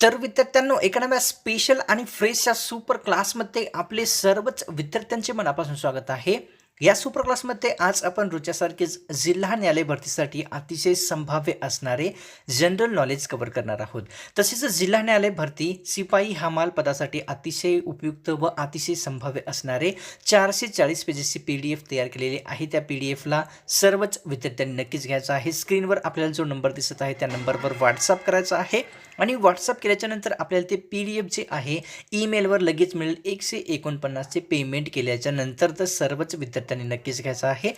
तर विद्यार्थ्यांनो एका स्पेशल आणि फ्रेशच्या सुपर क्लासमध्ये आपले सर्वच विद्यार्थ्यांचे मनापासून स्वागत आहे. या सुपर क्लासमध्ये आज आपण रोजच्यासारखेच जिल्हा न्यायालय भरतीसाठी अतिशय संभाव्य असणारे जनरल नॉलेज कव्हर करणार आहोत. तसेच जिल्हा न्यायालय भरती शिपाई हमाल पदासाठी अतिशय उपयुक्त व अतिशय संभाव्य असणारे चारशे चाळीस पेजेसची पी डी एफ तयार केलेली आहे. त्या पी डी एफला सर्वच विद्यार्थ्यांनी नक्कीच घ्यायचा आहे. स्क्रीनवर आपल्याला जो नंबर दिसत आहे त्या नंबरवर व्हॉट्सअप करायचा आहे. आणि व्हॉट्सअप केल्याच्यानंतर आपल्याला ते पी डी एफ जे आहे ईमेलवर लगेच मिळेल. एकशे एकोणपन्नासचे पेमेंट केल्याच्यानंतर तर सर्वच विद्यार्थ्यांनी नक्कीच घ्यायचं आहे.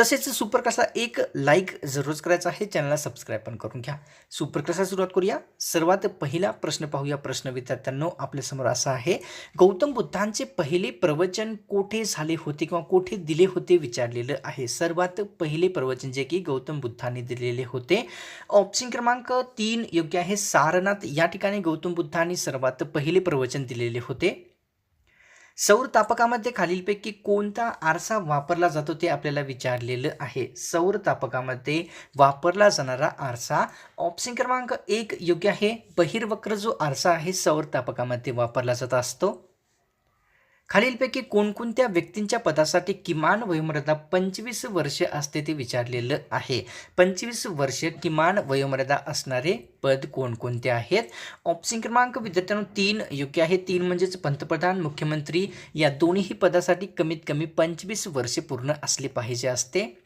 तसेच सुपर कसा एक लाईक जरूरच करायचा आहे. चॅनलला सबस्क्राईब पण करून घ्या. सुपर सुरुवात करूया. सर्वात पहिला प्रश्न पाहूया प्रश्न विद्यार्थ्यांनो आपल्यासमोर असा आहे. गौतम बुद्धांचे पहिले प्रवचन कोठे झाले होते किंवा कोठे दिले होते विचारलेलं आहे. सर्वात पहिले प्रवचन जे की गौतम बुद्धांनी दिलेले होते. ऑप्शन क्रमांक तीन योग्य आहे. सार सारनाथ या ठिकाणी गौतम बुद्धांनी सर्वात पहिले प्रवचन दिलेले होते. सौर तापकामध्ये खालीलपैकी कोणता आरसा वापरला जातो ते आपल्याला विचारलेलं आहे. सौर तापकामध्ये वापरला जाणारा आरसा ऑप्शन क्रमांक एक योग्य आहे. बहिर्वक्र जो आरसा आहे सौर तापकामध्ये वापरला जात असतो. खालीलपैकी कोणकोणत्या व्यक्तींच्या पदासाठी किमान वयोमर्यादा पंचवीस वर्ष असते ते विचारलेलं आहे. पंचवीस वर्ष किमान वयोमर्यादा असणारे पद कोणकोणते आहेत? ऑप्शन क्रमांक विद्यार्थ्यांनो तीन योग्य आहे. तीन म्हणजेच पंतप्रधान मुख्यमंत्री या दोन्हीही पदासाठी कमीत कमी पंचवीस वर्षे पूर्ण असले पाहिजे असते.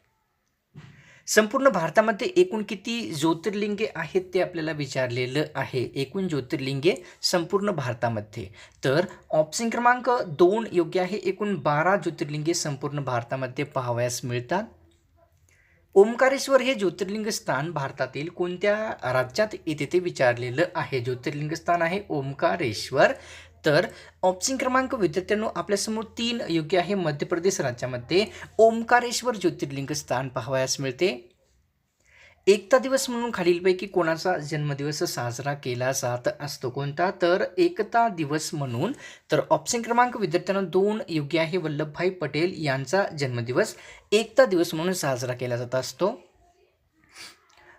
संपूर्ण भारतामध्ये एकूण किती ज्योतिर्लिंगे आहेत ते आपल्याला विचारलेलं आहे. एकूण ज्योतिर्लिंगे संपूर्ण भारतामध्ये. तर ऑप्शन क्रमांक दोन योग्य आहे. एकूण बारा ज्योतिर्लिंगे संपूर्ण भारतामध्ये पाहावयास मिळतात. ओंकारेश्वर हे ज्योतिर्लिंग स्थान भारतातील कोणत्या राज्यात येते ते विचारलेलं आहे. ज्योतिर्लिंग स्थान आहे ओंकारेश्वर. तर ऑप्शन क्रमांक विद्यार्थ्यांनो आपल्यासमोर तीन योग्य आहे मध्य प्रदेश राज्यामध्ये. ओंकारेश्वर ज्योतिर्लिंग स्थान पाहावयास मिळते. एकता दिवस म्हणून खालीलपैकी कोणाचा जन्मदिवस साजरा केला जात असतो कोणता? तर एकता दिवस म्हणून. तर ऑप्शन क्रमांक विद्यार्थ्यांना दोन योग्य आहे वल्लभभाई पटेल यांचा जन्मदिवस. एकता दिवस म्हणून साजरा केला जात असतो.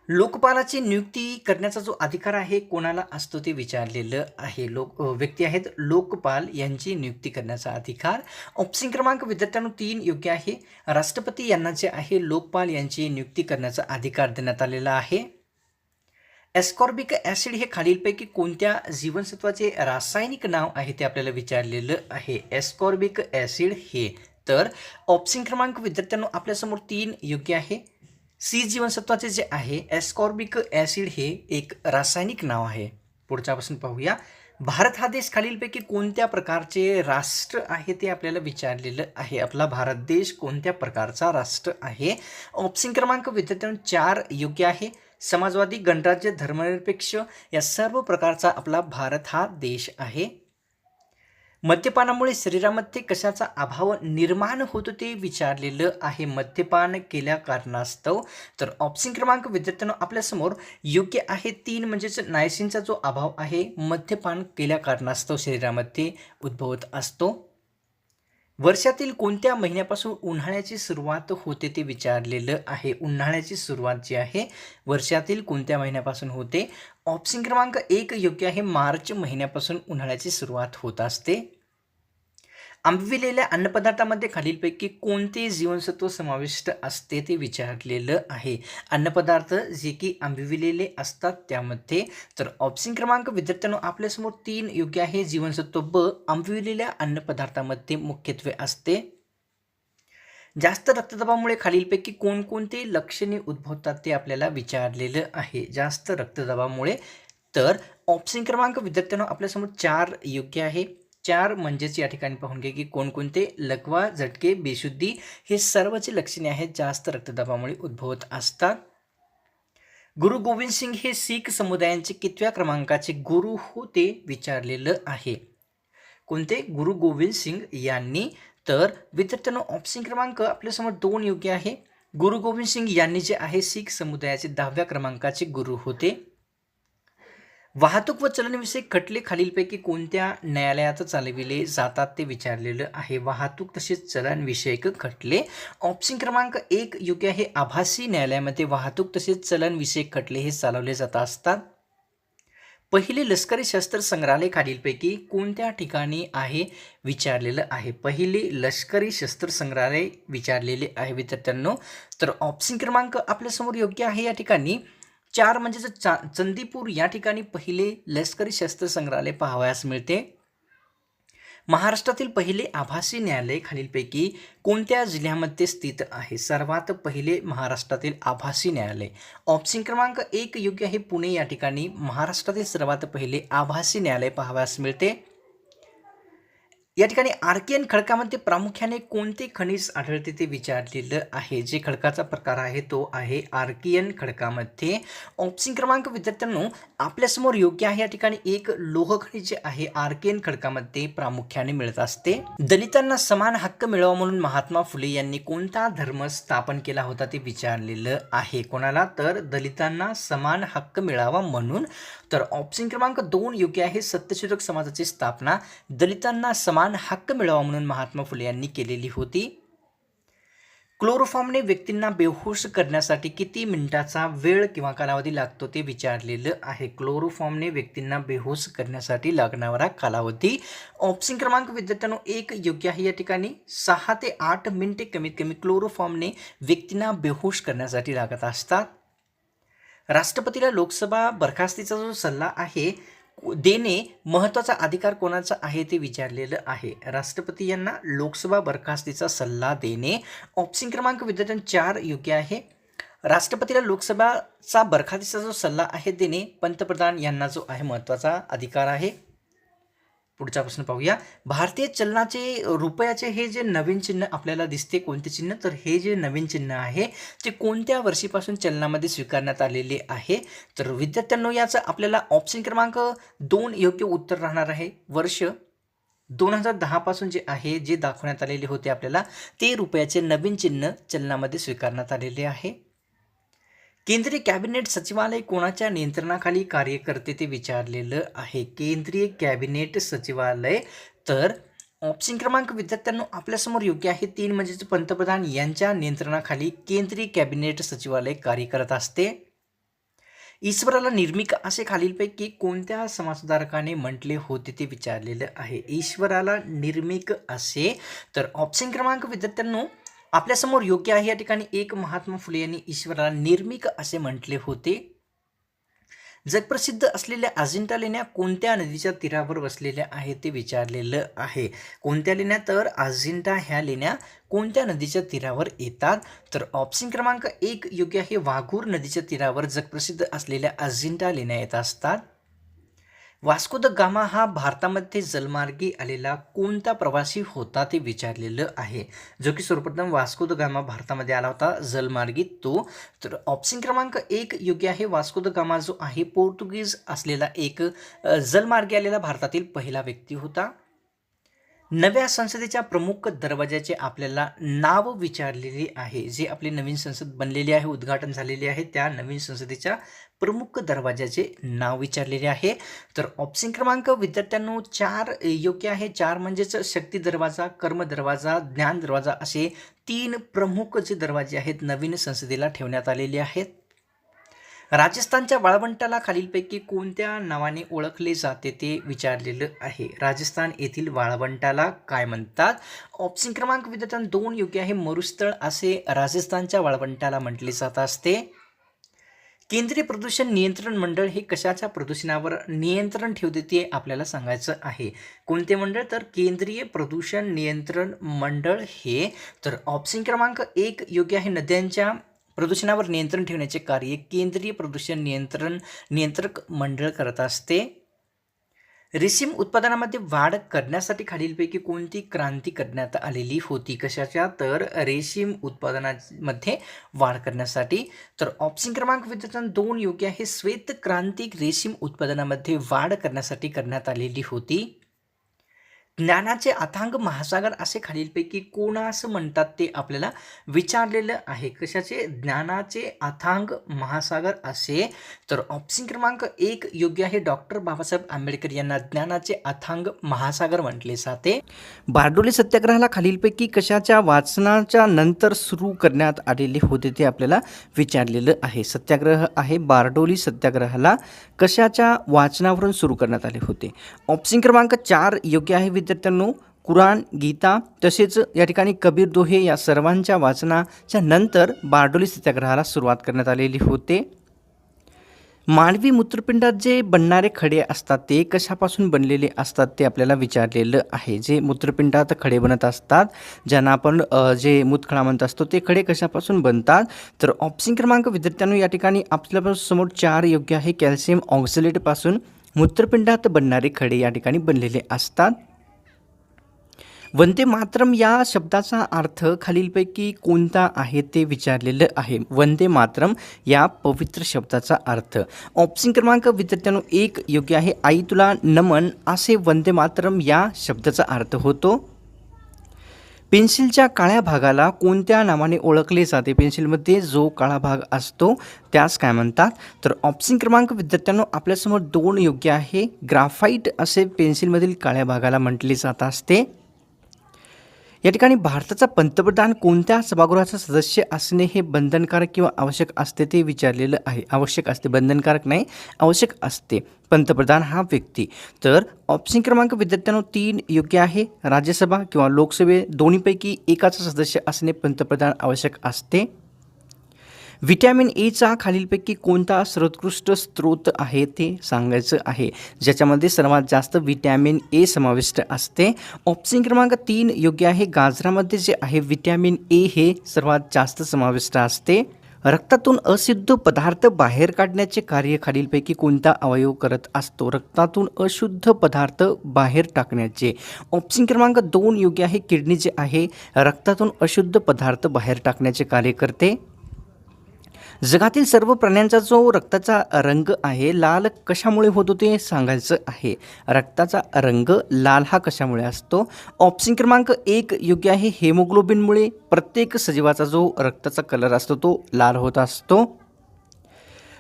लोकपालाची नियुक्ती करण्याचा जो अधिकार आहे कोणाला असतो ते विचारलेलं आहे. लोक व्यक्ती आहेत लोकपाल यांची नियुक्ती करण्याचा अधिकार. ऑप्शन क्रमांक विद्यार्थ्यांनो तीन योग्य आहे. राष्ट्रपती यांना जे आहे लोकपाल यांची नियुक्ती करण्याचा अधिकार देण्यात आलेला आहे. एस्कॉर्बिक ॲसिड हे खालीलपैकी कोणत्या जीवनसत्वाचे रासायनिक नाव आहे ते आपल्याला विचारलेलं आहे. एस्कॉर्बिक ॲसिड हे. तर ऑप्शन क्रमांक विद्यार्थ्यांनो आपल्यासमोर तीन योग्य आहे. सी जीवनसत्वाचे जे आहे एस्कॉर्बिक ॲसिड हे एक रासायनिक नाव आहे. पुढच्यापासून पाहूया. भारत हा देश खालीलपैकी कोणत्या प्रकारचे राष्ट्र आहे ते आपल्याला विचारलेलं आहे. आपला भारत देश कोणत्या प्रकारचा राष्ट्र आहे? ऑप्शन क्रमांक विद्यार्थ्यांना चार योग्य आहे. समाजवादी गणराज्य धर्मनिरपेक्ष या सर्व प्रकारचा आपला भारत हा देश आहे. मद्यपानामुळे शरीरामध्ये कशाचा अभाव निर्माण होतो ते विचारलेलं आहे. मद्यपान केल्या कारणास्तव तर ऑप्शन क्रमांक विद्यार्थ्यांना आपल्यासमोर योग्य आहे. तीन म्हणजेच नायसिनचा जो अभाव आहे मद्यपान केल्या कारणास्तव शरीरामध्ये उद्भवत असतो. वर्षातील कोणत्या महिन्यापासून उन्हाळ्याची सुरुवात होते ते विचारलेलं आहे. उन्हाळ्याची सुरुवात जी आहे वर्षातील कोणत्या महिन्यापासून होते? ऑप्शन क्रमांक एक योग्य आहे. मार्च महिन्यापासून उन्हाळ्याची सुरुवात होत असते. आंबविलेल्या अन्नपदार्थामध्ये खालीलपैकी कोणते जीवनसत्व समाविष्ट असते ते विचारलेलं आहे. अन्नपदार्थ जे की आंबविलेले असतात त्यामध्ये तर ऑप्शन क्रमांक विद्यार्थ्यांनो आपल्यासमोर तीन योग्य आहे. जीवनसत्व ब आंबविलेल्या अन्नपदार्थामध्ये मुख्यत्वे असते. जास्त रक्तदाबामुळे खालीलपैकी कोणकोणते लक्षणे उद्भवतात ते आपल्याला विचारलेलं आहे. जास्त रक्तदाबामुळे तर ऑप्शन क्रमांक विद्यार्थ्यांनो आपल्यासमोर चार योग्य आहे. चार म्हणजेच या ठिकाणी पाहून घ्या की कोणकोणते लकवा झटके बेशुद्धी हे सर्वचे लक्षणे आहेत जास्त रक्तदाबामुळे उद्भवत असतात. गुरु गोविंद सिंग हे शीख समुदायांचे कितव्या क्रमांकाचे गुरु होते विचारलेलं आहे. कोणते? गुरु गोविंद सिंग यांनी. तर विद्यार्थ्यांनो ऑप्शन क्रमांक आपल्यासमोर दोन योग्य आहे. गुरु गोविंद सिंग यांनी जे आहे शीख समुदायाचे दहाव्या क्रमांकाचे गुरु होते. वाहतूक व चलनविषयक खटले खालीलपैकी कोणत्या न्यायालयात चालविले जातात ते विचारलेलं आहे. वाहतूक तसेच चलनविषयक खटले. ऑप्शन क्रमांक एक योग्य आहे. आभासी न्यायालयामध्ये वाहतूक तसेच चलनविषयक खटले हे चालवले जात असतात. पहिले लष्करी शस्त्र संग्रहालय खालीलपैकी कोणत्या ठिकाणी आहे? विचारलेलं आहे. पहिले लष्करी शस्त्र संग्रहालय विचारलेले आहे विद्यार्थ्यांनो. तर ऑप्शन क्रमांक आपल्यासमोर योग्य आहे या ठिकाणी. चार म्हणजे चा चंदीपूर या ठिकाणी पहिले लष्करी शस्त्र संग्रहालय पाहावयास मिळते. महाराष्ट्रातील पहिले आभासी न्यायालय खालीलपैकी कोणत्या जिल्ह्यामध्ये स्थित आहे? सर्वात पहिले महाराष्ट्रातील आभासी न्यायालय. ऑप्शन क्रमांक एक योग्य आहे पुणे या ठिकाणी. महाराष्ट्रातील सर्वात पहिले आभासी न्यायालय पाहावयास मिळते. या ठिकाणी आर्कियन खडकामध्ये प्रामुख्याने कोणते खनिज आढळते ते विचारलेलं आहे? जे खडकाचा प्रकार आहे तो आहे आर्कियन खडकामध्ये. ऑप्शन क्रमांक विद्यार्थ्यांनो आपल्यासमोर योग्य आहे. या ठिकाणी एक लोह खनिज जे आहे आर्कियन खडकामध्ये प्रामुख्याने मिळत असते. दलितांना समान हक्क मिळावा म्हणून महात्मा फुले यांनी कोणता धर्म स्थापन केला होता ते विचारलेलं आहे. कोणाला? तर दलितांना समान हक्क मिळावा म्हणून. तर ऑप्शन क्रमांक दोन योग्य आहे सत्यशोधक समाजाची स्थापना. दलितांना समान हक्क मिळावा म्हणून महात्मा फुले यांनी केलेली होती. क्लोरोफॉर्मने व्यक्तींना बेहोश करण्यासाठी किती मिनिटाचा वेळ किंवा कालावधी लागतो ते विचारलेलं आहे. क्लोरोफॉर्मने व्यक्तींना बेहोश करण्यासाठी लागणारा कालावधी. ऑप्शन क्रमांक विद्यार्थ्यांनो एक योग्य आहे या ठिकाणी. सहा ते आठ मिनिटे कमीत कमी क्लोरोफॉर्मने व्यक्तींना बेहोश करण्यासाठी लागत असतात. राष्ट्रपतीला लोकसभा बरखास्तीचा जो सल्ला आहे देणे महत्त्वाचा अधिकार कोणाचा आहे ते विचारलेलं आहे. राष्ट्रपती यांना लोकसभा बरखास्तीचा सल्ला देणे. ऑप्शन क्रमांक विद्यार्थ्यां चार योग्य आहे. राष्ट्रपतीला लोकसभाचा बरखास्तीचा जो सल्ला आहे देणे पंतप्रधान यांना जो आहे महत्त्वाचा अधिकार आहे. पुढचा प्रश्न पाहूया. भारतीय चलनाचे रुपयाचे हे जे नवीन चिन्ह आपल्याला दिसते कोणते चिन्ह? तर हे जे नवीन चिन्ह आहे ते कोणत्या वर्षीपासून चलनामध्ये स्वीकारण्यात आलेले आहे? तर विद्यार्थ्यांनो याचं आपल्याला ऑप्शन क्रमांक दोन योग्य उत्तर राहणार आहे. वर्ष दोन हजार दहापासून जे आहे जे दाखवण्यात आलेले होते आपल्याला ते रुपयाचे नवीन चिन्ह चलनामध्ये स्वीकारण्यात आलेले आहे. केंद्रीय कॅबिनेट सचिवालय कोणाच्या नियंत्रणाखाली कार्य करते ते विचारलेलं आहे? केंद्रीय कॅबिनेट सचिवालय तर ऑप्शन क्रमांक विद्यार्थ्यांनो आपल्यासमोर योग्य आहे. तीन म्हणजेच पंतप्रधान यांच्या नियंत्रणाखाली केंद्रीय कॅबिनेट सचिवालय कार्य करत असते. ईश्वराला निर्मिक असे खालीलपैकी कोणत्या समाजसुधारकाने म्हटले होते ते विचारलेलं आहे. ईश्वराला निर्मिक असे तर ऑप्शन क्रमांक विद्यार्थ्यांनो आपल्यासमोर योग्य आहे या ठिकाणी एक महात्मा फुले यांनी ईश्वराला निर्मिक असे म्हटले होते. जगप्रसिद्ध असलेल्या अजिंठा लेण्या कोणत्या नदीच्या तीरावर वसलेल्या आहेत ते विचारलेलं आहे. कोणत्या लेण्या? तर अजिंठा ह्या लेण्या कोणत्या नदीच्या तीरावर येतात? तर ऑप्शन क्रमांक एक योग्य आहे. वाघूर नदीच्या तीरावर जगप्रसिद्ध असलेल्या अजिंठा लेण्या येत असतात. वास्को द गामा हा भारतामध्ये जलमार्गी आलेला कोणता प्रवासी होता ते विचारलेलं आहे. जो की सर्वप्रथम वास्को द गामा भारतामध्ये आला होता जलमार्गी तो. तर ऑप्शन क्रमांक एक योग्य आहे. वास्को द गामा जो आहे पोर्तुगीज असलेला एक जलमार्गी आलेला भारतातील पहिला व्यक्ती होता. नव्या संसदेच्या प्रमुख दरवाजाचे आपल्याला नाव विचारलेले आहे. जे आपली नवीन संसद बनलेली आहे उद्घाटन झालेले आहे त्या नवीन संसदेच्या प्रमुख दरवाजाचे नाव विचारलेले आहे. तर ऑप्शन क्रमांक विद्यार्थ्यांनो चार योग्य आहे. चार म्हणजेच शक्ती दरवाजा कर्म दरवाजा ज्ञान दरवाजा असे तीन प्रमुख जे दरवाजे आहेत नवीन संसदेला ठेवण्यात आलेले आहेत. राजस्थानच्या वाळवंटाला खालीलपैकी कोणत्या नावाने ओळखले जाते ते विचारलेलं आहे. राजस्थान येथील वाळवंटाला काय म्हणतात? ऑप्शन क्रमांक विद्यार्थ्यां दोन योग्य आहे. मरुस्थळ असे राजस्थानच्या वाळवंटाला म्हटले जात असते. केंद्रीय प्रदूषण नियंत्रण मंडळ हे कशाच्या प्रदूषणावर नियंत्रण ठेवते ते आपल्याला सांगायचं आहे. कोणते मंडळ? तर केंद्रीय प्रदूषण नियंत्रण मंडळ हे. तर ऑप्शन क्रमांक एक योग्य आहे. नद्यांच्या प्रदूषणावर नियंत्रण ठेवण्याचे कार्य केंद्रीय प्रदूषण नियंत्रण नियंत्रक मंडळ करत असते. रेशीम उत्पादनामध्ये वाढ करण्यासाठी खालीलपैकी कोणती क्रांती करण्यात आलेली होती? कशाच्या? तर रेशीम उत्पादनामध्ये वाढ करण्यासाठी. तर ऑप्शन क्रमांक विद्यार्थ्यांना दोन योग्य आहे. श्वेत क्रांती रेशीम उत्पादनामध्ये वाढ करण्यासाठी करण्यात आलेली होती. ज्ञानाचे अथांग महासागर असे खालीलपैकी कोणास म्हणतात ते आपल्याला विचारलेलं आहे. कशाचे? ज्ञानाचे अथांग महासागर असे. तर ऑप्शन क्रमांक एक योग्य आहे. डॉक्टर बाबासाहेब आंबेडकर यांना ज्ञानाचे अथांग महासागर म्हटले जाते. बारडोली सत्याग्रहाला खालीलपैकी कशाच्या वाचनाच्या नंतर सुरू करण्यात आलेले होते ते आपल्याला विचारलेलं आहे. सत्याग्रह आहे. बारडोली सत्याग्रहाला कशाच्या वाचनावरून सुरू करण्यात आले होते? ऑप्शन क्रमांक चार योग्य आहे. विद्यार्थ्यांनो कुराण गीता तसेच या ठिकाणी कबीर दोहे या सर्वांच्या वाचनाच्या नंतर बारडोली सत्याग्रहाला सुरुवात करण्यात आलेली होते. मानवी मूत्रपिंडात जे बनणारे खडे असतात ते कशापासून बनलेले असतात ते आपल्याला विचारलेलं आहे. जे मूत्रपिंडात खडे बनत असतात ज्यांना आपण जे मूतखडा म्हणत असतो ते खडे कशापासून बनतात? तर ऑप्शन क्रमांक विद्यार्थ्यांनो या ठिकाणी आपल्यापासून समोर चार योग्य आहे. कॅल्शियम ऑक्झलेटपासून मूत्रपिंडात बनणारे खडे या ठिकाणी बनलेले असतात. वंदे मातरम या शब्दाचा अर्थ खालीलपैकी कोणता आहे ते विचारलेलं आहे. वंदे मातरम या पवित्र शब्दाचा अर्थ. ऑप्शन क्रमांक विद्यार्थ्यांनो एक योग्य आहे. आई तुला नमन असे वंदे मातरम या शब्दाचा अर्थ होतो. पेन्सिलच्या काळ्या भागाला कोणत्या नावाने ओळखले जाते? पेन्सिलमध्ये जो काळा भाग असतो त्यास काय म्हणतात? तर ऑप्शन क्रमांक विद्यार्थ्यांनो आपल्यासमोर दोन योग्य आहे. ग्राफाईट असे पेन्सिलमधील काळ्या भागाला म्हटले जात असते. या ठिकाणी भारताचा पंतप्रधान कोणत्या सभागृहाचा सदस्य असणे हे बंधनकारक किंवा आवश्यक असते ते विचारलेलं आहे. आवश्यक असते बंधनकारक नाही आवश्यक असते पंतप्रधान हा व्यक्ती. तर ऑप्शन क्रमांक विद्यार्थ्यांनो तीन योग्य आहे. राज्यसभा किंवा लोकसभे दोन्हीपैकी एकाचा सदस्य असणे पंतप्रधान आवश्यक असते. व्हिटॅमिन एचा खालीलपैकी कोणता सर्वोत्कृष्ट स्रोत आहे ते सांगायचं आहे. ज्याच्यामध्ये सर्वात जास्त व्हिटॅमिन ए समाविष्ट असते. ऑप्शन क्रमांक तीन योग्य आहे. गाजरामध्ये जे आहे व्हिटॅमिन ए हे सर्वात जास्त समाविष्ट असते. रक्तातून अशुद्ध पदार्थ बाहेर काढण्याचे कार्य खालीलपैकी कोणता अवयव करत असतो? रक्तातून अशुद्ध पदार्थ बाहेर टाकण्याचे. ऑप्शन क्रमांक दोन योग्य आहे. किडनी जे आहे रक्तातून अशुद्ध पदार्थ बाहेर टाकण्याचे कार्य करते. जगातील सर्व प्राण्यांचा जो रक्ताचा रंग आहे लाल कशामुळे होतो ते सांगायचं आहे. रक्ताचा रंग लाल हा कशामुळे असतो? ऑप्शन क्रमांक एक योग्य आहे. हेमोग्लोबिनमुळे प्रत्येक सजीवाचा जो रक्ताचा कलर असतो तो लाल होत असतो.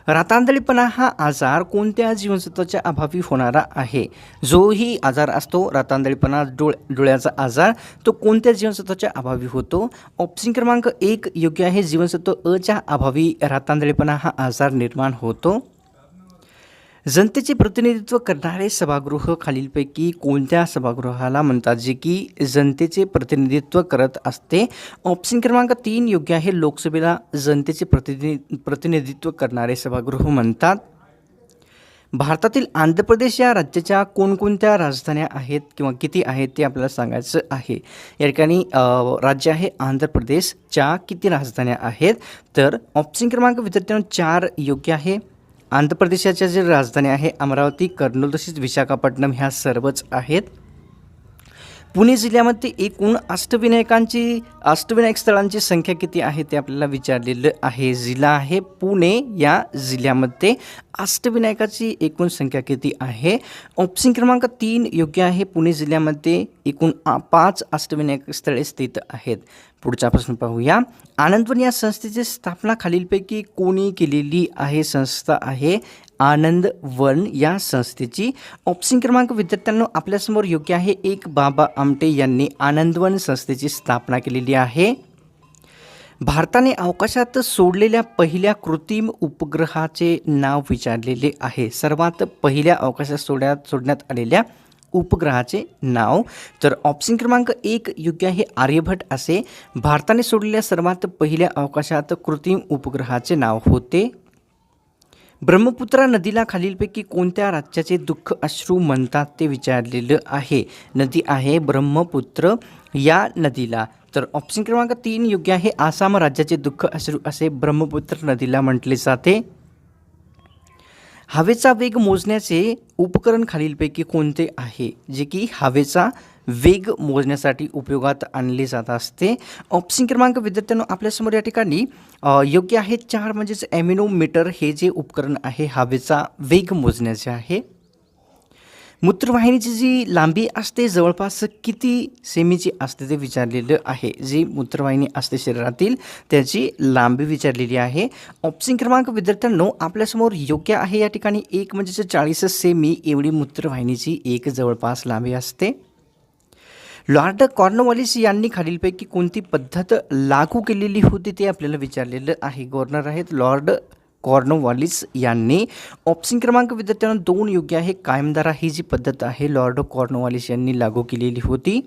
रातांदळीपणा हा आजार कोणत्या जीवनसत्वाच्या अभावी होणारा आहे? जोही आजार असतो रातांदळीपणा डोळ डोळ्याचा आजार तो कोणत्या जीवनसत्वाच्या अभावी होतो? ऑप्शन क्रमांक एक योग्य आहे जीवनसत्व अच्या अभावी रातांदळीपणा हा आजार निर्माण होतो. जनतेचे प्रतिनिधित्व करणारे सभागृह खालीलपैकी कोणत्या सभागृहाला म्हणतात? जे की जनतेचे प्रतिनिधित्व करत असते. ऑप्शन क्रमांक तीन योग्य आहे. लोकसभेला जनतेचे प्रतिनि प्रतिनिधित्व करणारे सभागृह म्हणतात. भारतातील आंध्र प्रदेश या राज्याच्या कोणकोणत्या राजधान्या आहेत किंवा किती आहेत ते आपल्याला सांगायचं आहे. या ठिकाणी राज्य आहे आंध्र प्रदेशच्या किती राजधान्या आहेत? तर ऑप्शन क्रमांक विद्यार्थ्यांना चार योग्य आहे. आंध्र प्रदेशाच्या जे राजधानी आहे अमरावती कर्नूल तसेच विशाखापट्टणम ह्या सर्वच आहेत. पुणे जिल्ह्यामध्ये एकूण अष्टविनायकांची अष्टविनायक स्थळांची संख्या किती आहे ते आपल्याला विचारलेलं आहे. जिल्हा आहे पुणे या जिल्ह्यामध्ये अष्टविनायकाची एकूण संख्या किती आहे? ऑप्शन क्रमांक तीन योग्य आहे. पुणे जिल्ह्यामध्ये एकूण पाच अष्टविनायक स्थळे स्थित आहेत. पुढचा प्रश्न पाहूया. आनंदवन या संस्थेची स्थापना खालीलपैकी कोणी केलेली आहे संस्था आहे आनंद वन या संस्थेची. ऑप्शन क्रमांक विद्यार्थ्यांना आपल्यासमोर योग्य आहे. एक बाबा आमटे यांनी आनंदवन संस्थेची स्थापना केलेली आहे. भारताने अवकाशात सोडलेल्या पहिल्या कृत्रिम उपग्रहाचे नाव विचारलेले आहे. सर्वात पहिल्या अवकाशात सोडण्यात सोडण्यात आलेल्या उपग्रहाचे नाव. तर ऑप्शन क्रमांक एक योग्य आहे आर्यभट असे. भारताने सोडलेल्या सर्वात पहिल्या अवकाशात कृत्रिम उपग्रहाचे नाव होते. ब्रह्मपुत्रा नदीला खालीलपैकी कोणत्या राज्याचे दुःख अश्रू म्हणतात ते विचारलेलं आहे. नदी आहे ब्रह्मपुत्र या नदीला. तर ऑप्शन क्रमांक तीन योग्य आहे आसाम राज्याचे दुःख अश्रू असे ब्रह्मपुत्र नदीला म्हटले जाते. हवेचा वेग मोजण्याचे उपकरण खालीलपैकी कोणते आहे? जे की हवेचा वेग मोजण्यासाठी उपयोगात आणले जात असते. ऑप्शन क्रमांक विद्यार्थ्यांनो आपल्यासमोर या ठिकाणी योग्य आहे चार म्हणजेच ॲमिनोमीटर हे जे उपकरण आहे हवेचा वेग मोजण्याचे आहे. मूत्रवाहिनीची जी लांबी असते जवळपास किती सेमीची असते ते विचारलेलं आहे. जी मूत्रवाहिनी असते शरीरातील त्याची लांबी विचारलेली आहे. ऑप्शन क्रमांक विद्यार्थ्यांनो आपल्यासमोर योग्य आहे या ठिकाणी एक म्हणजे चाळीस सेमी एवढी मूत्रवाहिनीची एक जवळपास लांबी असते. लॉर्ड कॉर्नवॉलिस यांनी खालीलपैकी कोणती पद्धत लागू केलेली होती ते आपल्याला विचारलेलं आहे. गव्हर्नर आहेत लॉर्ड कॉर्नवॉलिस यांनी ऑप्शन क्रमांक विद्यार्थ्यांना दोन योग्य आहे. कायमदारा ही जी पद्धत आहे लॉर्ड कॉर्नवॉलिस यांनी लागू केलेली होती.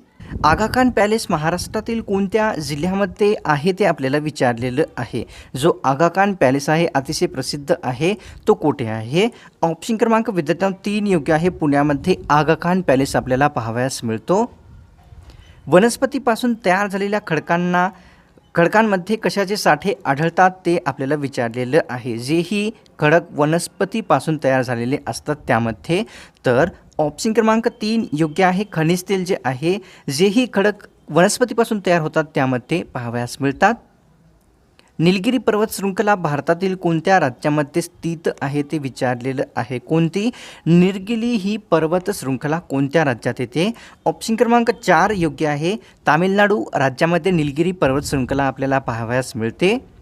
आगाखान पॅलेस महाराष्ट्रातील कोणत्या जिल्ह्यामध्ये आहे ते आपल्याला विचारलेलं आहे. जो आगाखान पॅलेस आहे अतिशय प्रसिद्ध आहे तो कोठे आहे? ऑप्शन क्रमांक विद्यार्थ्यांना तीन योग्य आहे. पुण्यामध्ये आगाखान पॅलेस आपल्याला पाहावयास मिळतो. वनस्पतीपासून तयार झालेल्या खडकांना खडकांमध्ये कशाचे साठे आढळतात ते आपल्याला विचारलेलं आहे. जेही खडक वनस्पतीपासून तयार झालेले असतात त्यामध्ये तर ऑप्शन क्रमांक तीन योग्य आहे. खनिज तेल जे आहे जेही खडक वनस्पतीपासून तयार होतात त्यामध्ये पाहावयास मिळतात. निलगिरी पर्वत शृंखला भारतातील कोणत्या राज्यामध्ये स्थित आहे ते विचारलेलं आहे. कोणती? निलगिरी ही पर्वत शृंखला कोणत्या राज्यात येते? ऑप्शन क्रमांक चार योग्य आहे. तामिळनाडू राज्यामध्ये निलगिरी पर्वत शृंखला आपल्याला पाहावयास मिळते.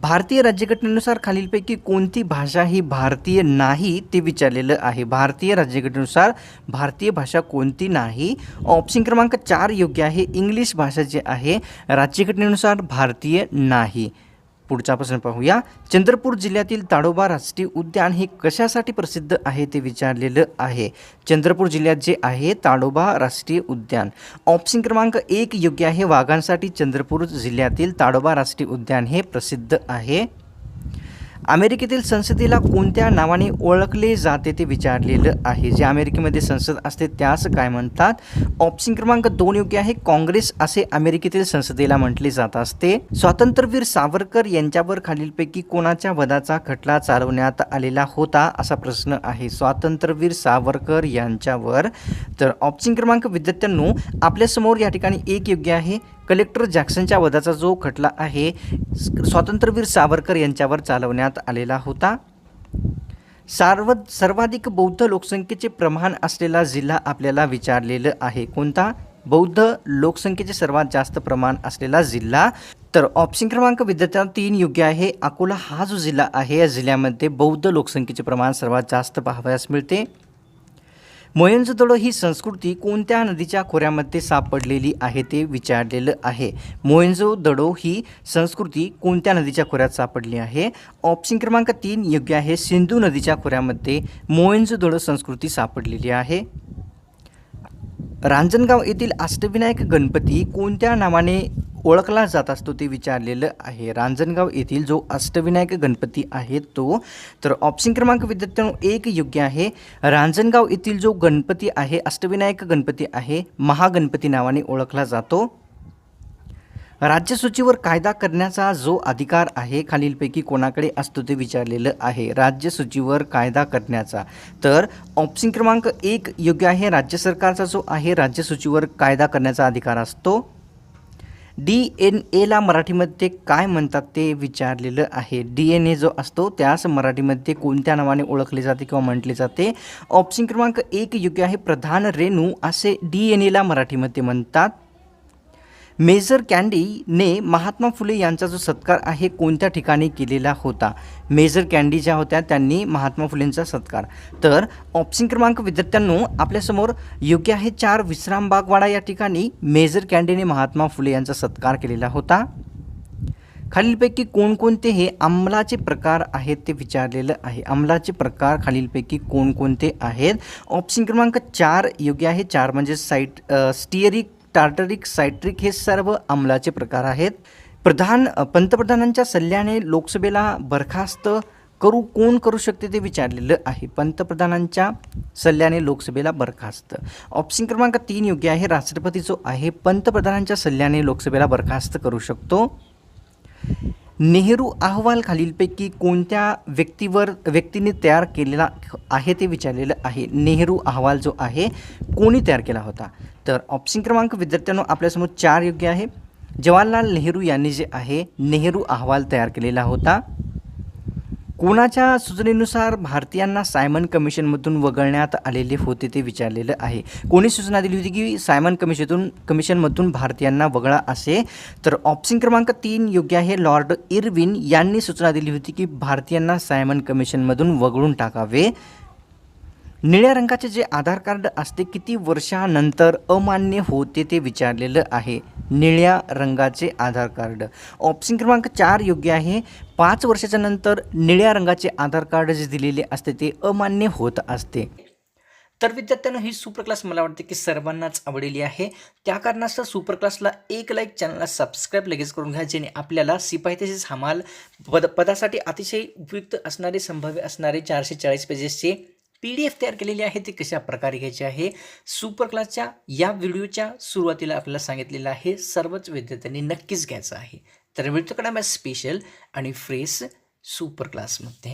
भारतीय राज्यघटनेनुसार खालीलपैकी कोणती भाषा ही भारतीय नाही ते विचारलेलं आहे. भारतीय राज्यघटनेनुसार भारतीय भाषा कोणती नाही? ऑप्शन क्रमांक चार योग्य आहे. इंग्लिश भाषा जी आहे राज्यघटनेनुसार भारतीय नाही. पुढचा प्रश्न पाहूया. चंद्रपूर जिल्ह्यातील ताडोबा राष्ट्रीय उद्यान हे कशासाठी प्रसिद्ध आहे ते विचारलेलं आहे. चंद्रपूर जिल्ह्यात जे आहे ताडोबा राष्ट्रीय उद्यान. ऑप्शन क्रमांक एक योग्य आहे. वाघांसाठी चंद्रपूर जिल्ह्यातील ताडोबा राष्ट्रीय उद्यान हे प्रसिद्ध आहे. अमेरिकेतील संसदेला कोणत्या नावाने ओळखले जाते ते विचारलेलं आहे. जे अमेरिकेमध्ये संसद असते त्यास काय म्हणतात? ऑप्शन क्रमांक दोन योग्य आहे. काँग्रेस असे अमेरिकेतील संसदेला म्हटले जात असते. स्वातंत्र्यवीर सावरकर यांच्यावर खालीलपैकी कोणाच्या वधाचा खटला चालवण्यात आलेला होता? असा प्रश्न आहे. स्वातंत्र्यवीर सावरकर यांच्यावर. तर ऑप्शन क्रमांक विद्यार्थ्यांनो आपल्यासमोर या ठिकाणी एक योग्य आहे. कलेक्टर जॅक्सनच्या वधाचा जो खटला आहे स्वातंत्र्यवीर सावरकर यांच्यावर चालवण्यात आलेला होता. सार्व सर्वाधिक बौद्ध लोकसंख्येचे प्रमाण असलेला जिल्हा आपल्याला विचारलेलं आहे. कोणता? बौद्ध लोकसंख्येचे सर्वात जास्त प्रमाण असलेला जिल्हा. तर ऑप्शन क्रमांक विद्यार्थ्यांना तीन योग्य आहे. अकोला हा जो जिल्हा आहे या जिल्ह्यामध्ये बौद्ध लोकसंख्येचे प्रमाण सर्वात जास्त पाहावयास मिळते. मोयंजोदडो ही संस्कृती कोणत्या नदीच्या खोऱ्यामध्ये सापडलेली आहे ते विचारलेलं आहे. मोयंजोदडो ही संस्कृती कोणत्या नदीच्या खोऱ्यात सापडली आहे? ऑप्शन क्रमांक तीन योग्य आहे. सिंधू नदीच्या खोऱ्यामध्ये मोयंजोदडो संस्कृती सापडलेली आहे. रांजणगाव येथील अष्टविनायक गणपती कोणत्या नावाने ओळखला जात असतो ते विचारलेलं आहे. रांजणगाव येथील जो अष्टविनायक गणपती आहे तो तर ऑप्शन क्रमांक विद्यार्थ्यांनो एक योग्य आहे. रांजणगाव येथील जो गणपती आहे अष्टविनायक गणपती आहे महागणपती नावाने ओळखला जातो. राज्यसूचीवर कायदा करण्याचा जो अधिकार आहे खालीलपैकी कोणाकडे असतो ते विचारलेलं आहे. राज्यसूचीवर कायदा करण्याचा. तर ऑप्शन क्रमांक एक योग्य आहे. राज्य सरकारचा जो आहे राज्यसूचीवर कायदा करण्याचा अधिकार असतो. डी एन एला मराठीमध्ये काय म्हणतात ते विचारलेलं आहे. डी एन ए जो असतो त्यास मराठीमध्ये कोणत्या नावाने ओळखले जाते किंवा म्हटले जाते? ऑप्शन क्रमांक एक योग्य आहे प्रधान रेणू असे डी एन एला मराठीमध्ये म्हणतात. मेजर कँडीने महात्मा फुले यांचा जो सत्कार आहे कोणत्या ठिकाणी केलेला होता? मेजर कँडी ज्या होत्या त्यांनी महात्मा फुलेंचा सत्कार. तर ऑप्शन क्रमांक विद्यार्थ्यांनो आपल्यासमोर योग्य आहे चार विश्राम बागवाडा या ठिकाणी. मेजर कँडीने महात्मा फुले यांचा सत्कार केलेला होता. खालीलपैकी कोणकोणते हे अंमलाचे प्रकार आहेत ते विचारलेलं आहे. अंमलाचे प्रकार खालीलपैकी कोणकोणते आहेत? ऑप्शन क्रमांक चार योग्य आहे. चार म्हणजे साईट स्टिअरिक टार्टरिक सायट्रिक हे सर्व अंमलाचे प्रकार आहेत. प्रधान पंतप्रधानांच्या सल्ल्याने लोकसभेला बरखास्त करू कोण करू शकते ते विचारलेलं आहे. पंतप्रधानांच्या सल्ल्याने लोकसभेला बरखास्त. ऑप्शन क्रमांक तीन योग्य आहे राष्ट्रपती जो आहे. पंतप्रधानांच्या सल्ल्याने लोकसभेला बरखास्त करू शकतो. नेहरू अहवाल खालीलपैकी कोणत्या व्यक्तीवर व्यक्तीने तयार केलेला आहे ते विचारलेलं आहे. नेहरू अहवाल जो आहे कोणी तयार केला होता? तर ऑप्शन क्रमांक विद्यार्थ्यांनो आपल्यासमोर चार योग्य आहे. जवाहरलाल नेहरू यांनी जे आहे नेहरू अहवाल तयार केलेला होता. कोणाच्या सूचनेनुसार भारतीयांना सायमन कमिशनमधून वगळण्यात आलेले होते ते विचारलेलं आहे. कोणी सूचना दिली होती की सायमन कमिशनतून कमिशनमधून भारतीयांना वगळा असे? तर ऑप्शन क्रमांक तीन योग्य आहे. लॉर्ड इरविन यांनी सूचना दिली होती की भारतीयांना सायमन कमिशनमधून वगळून टाकावे. निळ्या रंगाचे जे आधार कार्ड असते किती वर्षानंतर अमान्य होते ते विचारलेलं आहे. निळ्या रंगाचे आधार कार्ड. ऑप्शन क्रमांक चार योग्य आहे. पाच वर्षाच्या नंतर निळ्या रंगाचे आधार कार्ड जे दिलेले असते ते अमान्य होत असते. तर विद्यार्थ्यांनो ही सुपर क्लास मला वाटते की सर्वांनाच आवडलेली आहे. त्या कारणास्तव सुपर क्लासला एक लाईक चॅनलला सबस्क्राईब लगेच करून घ्या जेणे आपल्याला सिपाही तसेच हमाल पद पदासाठी अतिशय उपयुक्त असणारे संभाव्य असणारे चारशे चाळीस पेजेसचे पी डी एफ तयार केलेली आहे ते कशा प्रकारे घ्यायचे आहे? सुपर क्लासच्या या व्हिडिओच्या सुरुवातीला आपल्याला सांगितलेलं आहे सर्वच विद्यार्थ्यांनी नक्कीच घ्यायचं आहे. तर मिळतो कडा स्पेशल आणि फ्रेश सुपर क्लासमध्ये